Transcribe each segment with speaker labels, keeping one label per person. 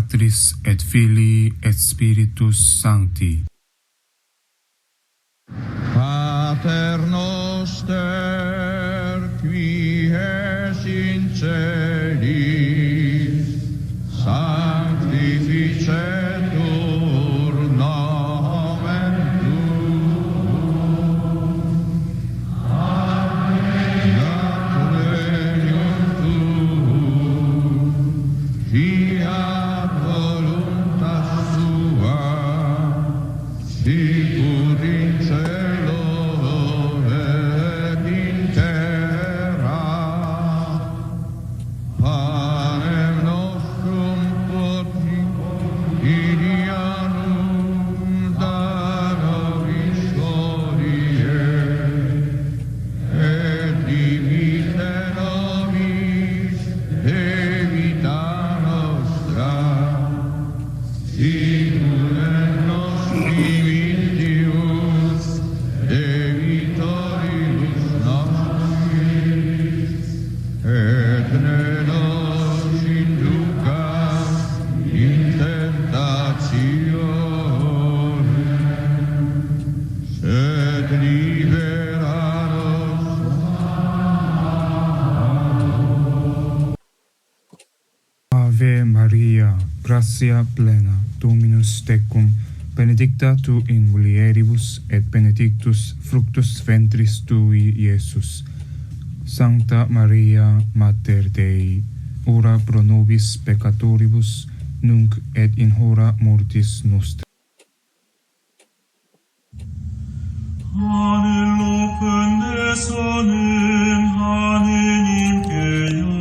Speaker 1: Patris et Filii et Spiritus Sancti. Espírito. gratia plena, Dominus tecum, benedicta tu in mulieribus, et benedictus fructus ventris tui, Iesus. Sancta Maria, Mater Dei, ora pro nobis peccatoribus, nunc et in hora mortis nostra.
Speaker 2: Hanel opende sonen, hanen impeio,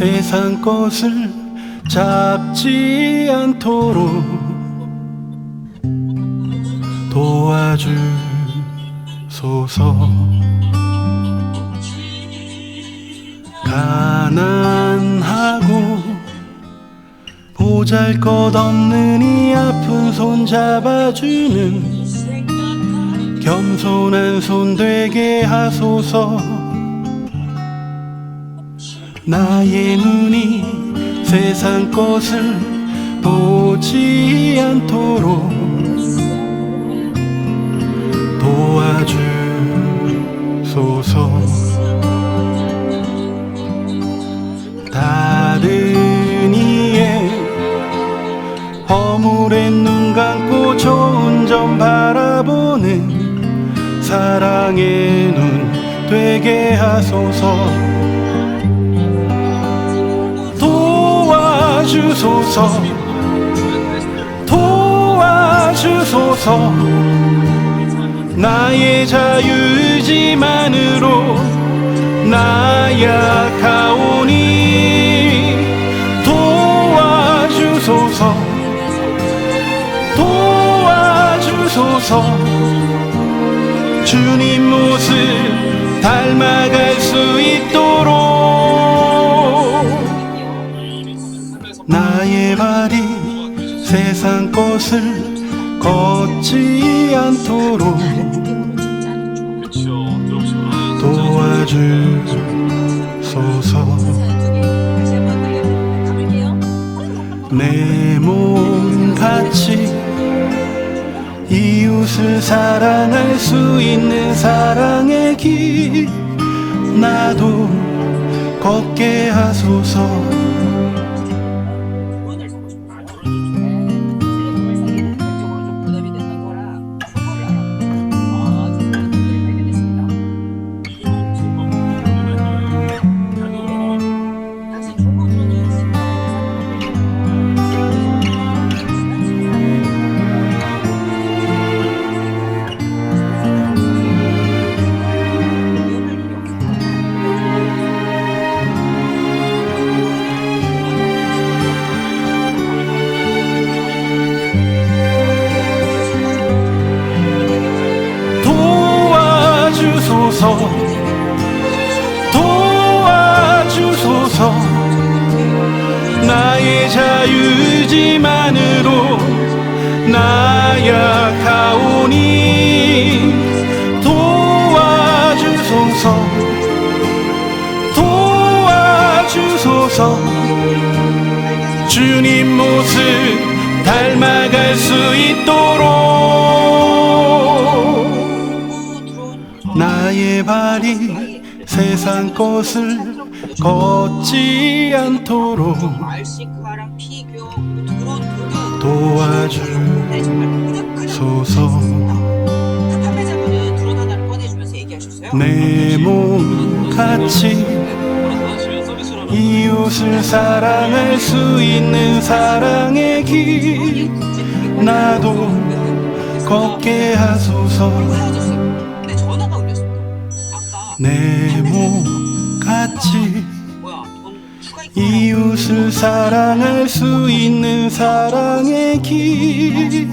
Speaker 2: 세상
Speaker 3: 것을 잡지 않도록 도와주소서. 가난하고 보잘 것 없는 이 아픈 손 잡아주는 겸손한 손 되게 하소서 나의 눈이 세상 것을 보지 않도록 도와주소서. 다른 이의 허물의 눈 감고 좋은 점 바라보는 사랑의 눈 되게 하소서 도와주소서. 도와주소서. 나의 자유지만으로 나약하오니. 도와주소서. 도와주소서. 주님 모습 닮아갈 수 있도록 발이 세상 것을 걷지 않도록 도와주소서. 내 몸 같이 이웃을 사랑할 수 있는 사랑의 길 나도 걷게 하소서 자유지만으로 나약하오니 도와주소서 도와주소서. 주님 모습 닮아갈 수 있도록. 나의 발이 세상 것을 걷지 않도록 도와주소서.
Speaker 4: 판매자분은 드론 하나를 꺼내주면서 얘기하셨어요.
Speaker 3: 내 몸 같이 이웃을 사랑할 수 있는 사랑의 길. 나도 걷게 하소서. 내 이웃을 사랑할 수 있는 사랑의 길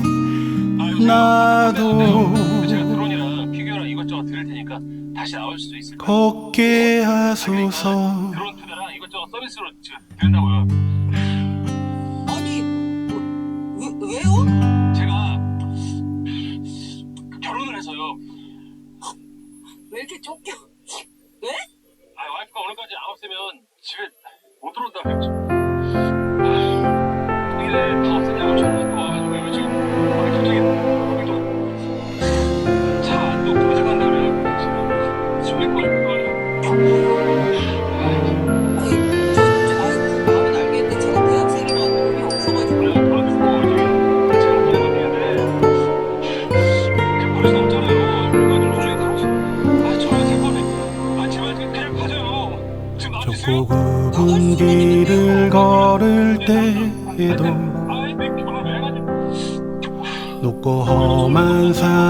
Speaker 3: 나도
Speaker 5: 제가 드론이랑 피규어랑 이것저것 드릴 테니까 다시 나올 수도 있을 거예요.
Speaker 3: 걷게 하소서
Speaker 5: 드론 투자랑 이것저것 서비스로 지금 드린다고요.
Speaker 4: 아니 뭐, 왜, 왜요?
Speaker 5: 제가 결혼을 해서요.
Speaker 4: 왜 이렇게 쫓겨? 왜?
Speaker 5: 아 와이프가 오늘까지 안 없으면 집에
Speaker 3: трудом.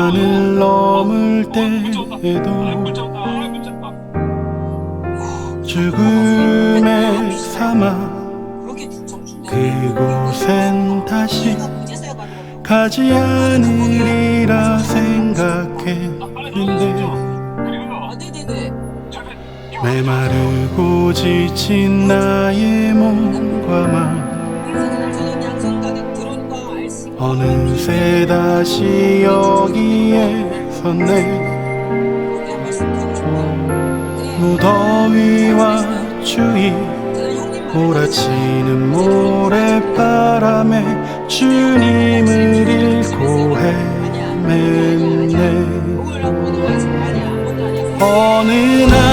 Speaker 3: 산을 넘을 때에도 죽음의 사막 그곳엔 다시
Speaker 4: 가지
Speaker 3: 않으리라 생각했는데 메마르고 지친 나의 몸과
Speaker 4: 마음
Speaker 3: 어느새 다시 여기에 섰네. 무더위와 추위 몰아치는 모래바람에 주님을 잃고 헤맸네. 어느 날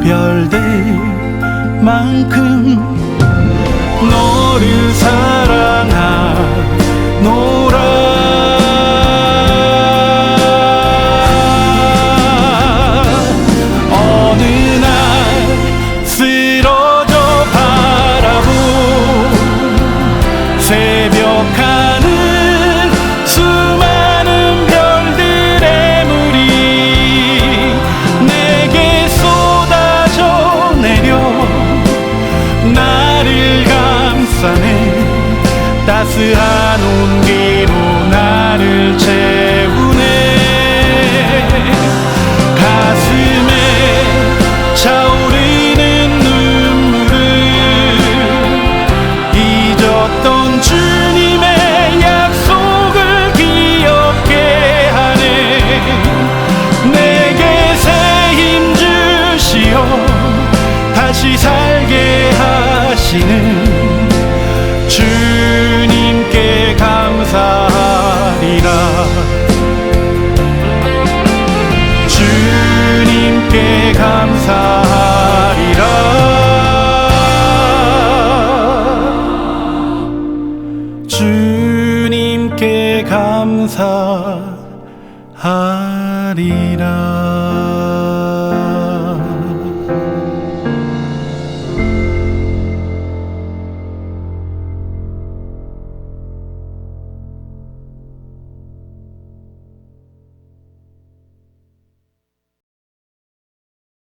Speaker 3: 이별될 만큼 너를 사랑하노라. 따스한 온기